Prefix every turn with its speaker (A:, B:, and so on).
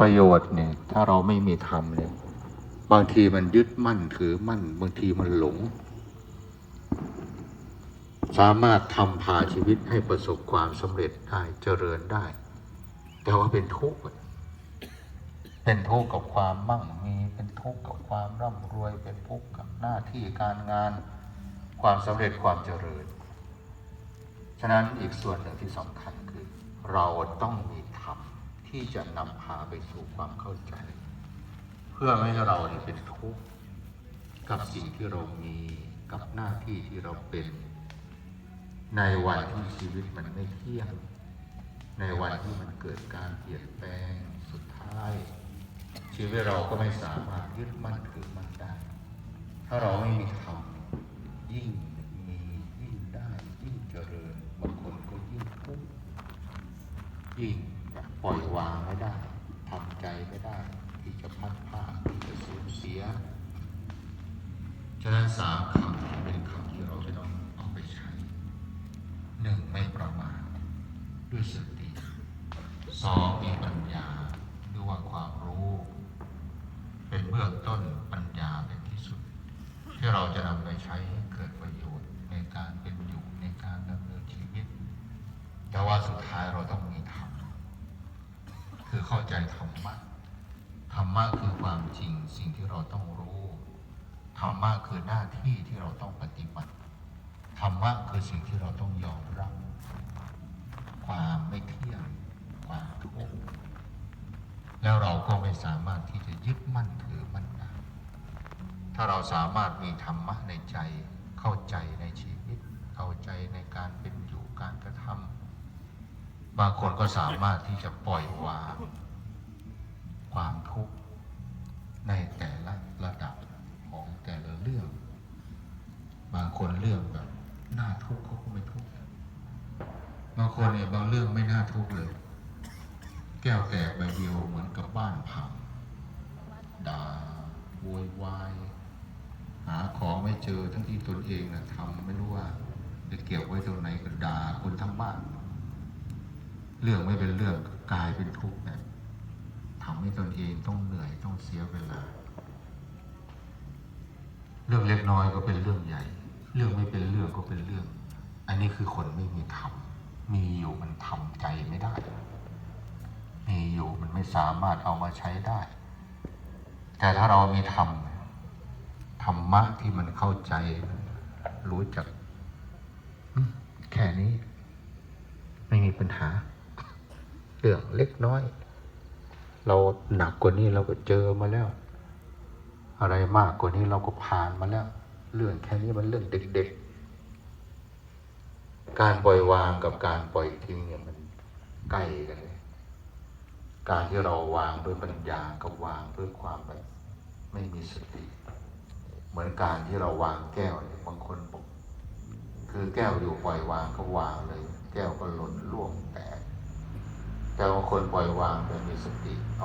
A: ประโยชน์เนี่ย ถ้าเราไม่มีธรรมเนี่ย บางทีมันยึดมั่นถือมั่น บางทีมันหลง สามารถทำพาชีวิตให้ประสบความสำเร็จได้เจริญได้ แต่ว่าเป็นทุกข์เป็นทุกข์กับความมั่งมีเป็นทุกข์กับความร่ำรวยเป็นทุกข์กับหน้าที่การงานความสำเร็จความเจริญ ฉะนั้นอีกส่วนหนึ่งที่สำคัญคือ เราต้องมีธรรม ที่จะนำพาไปสู่ความเข้าใจ เพื่อไม่ให้เราเป็นทุกข์กับสิ่งที่เรามีกับหน้าที่ที่เราเป็น ในวันที่ชีวิตมันไม่เที่ยง ในวันที่มันเกิดการเปลี่ยนแปลงสุดท้าย ชีวิตเราก็ไม่สามารถยึดมั่นถือมั่นได้ ถ้าเราไม่มีธรรมยิ่งมียิ่งได้ยิ่งเจริญบางคนก็ยิ่งทุกข์ยิ่ง ล่อยวางไม่ได้ทำใจไม่ได้ ที่จะพัดพลาที่จะสูญเสีย ฉะนั้นสามคำเป็นคำที่เราจะต้องเอาไปใช้หนึ่งไม่ประมาทด้วยสติสองมีปัญญาด้วยว่าความรู้ เป็นเบื้องต้นปัญญาเป็นที่สุด ที่เราจะนำไปใช้ให้เกิดประโยชน์ในการเป็นอยู่ในการดำเนินชีวิต แต่ว่าสุดท้ายเราต้องมี คือเข้าใจธรรมะธรรมะคือความจริงสิ่งที่เราต้องรู้ธรรมะคือหน้าที่ที่เราต้องปฏิบัติธรรมะคือสิ่งที่เราต้องยอมรับ ความไม่เที่ยงความทุกข์แล้วเราก็ไม่สามารถที่จะยึดมั่นถือมั่นได้ถ้าเราสามารถมีธรรมะในใจ เข้าใจในชีวิต เข้าใจในการเป็นอยู่การกระทำ บางคนก็สามารถที่จะปล่อยวาง ความทุกข์ในแต่ละระดับของแต่ละเรื่อง บางคนเรื่องแบบน่าทุกข์เขาก็ไม่ทุกข์บางคนเนี่ยบางเรื่องไม่น่าทุกข์เลย แก้วแตกใบเดียวเหมือนกับบ้านพังด่าโวยวายหาของไม่เจอทั้งที่ตนเองนะทำไม่รู้ว่าจะเก็บไว้ตรงไหนก็ด่าคนทั้งบ้าน เรื่องไม่เป็นเรื่องกลายเป็นทุกข์นะทำให้ตนเองต้องเหนื่อยต้องเสียเวลา เรื่องเล็กน้อยก็เป็นเรื่องใหญ่ เรื่องไม่เป็นเรื่องก็เป็นเรื่อง อันนี้คือคนไม่มีธรรมมีอยู่มันทำใจไม่ได้ มีอยู่มันไม่สามารถเอามาใช้ได้ แต่ถ้าเรามีธรรมธรรมะที่มันเข้าใจ รู้จัก แค่นี้ ไม่มีปัญหา เรื่องเล็กน้อย เราหนักกว่านี้เราก็เจอมาแล้ว อะไรมากกว่านี้เราก็ผ่านมาแล้ว เรื่องแค่นี้มันเรื่องเด็กๆ การปล่อยวางกับการปล่อยทิ้งเนี่ยมันใกล้กันเลย การที่เราวางด้วยปัญญากับวางด้วยความแบบไม่มีสติ เหมือนการที่เราวางแก้วเนี่ยบางคนบอกคือแก้วอยู่ปล่อยวางก็วางเลย แก้วก็หล่นร่วงแตก แต่บางคนปล่อยวางแต่มีสติเอา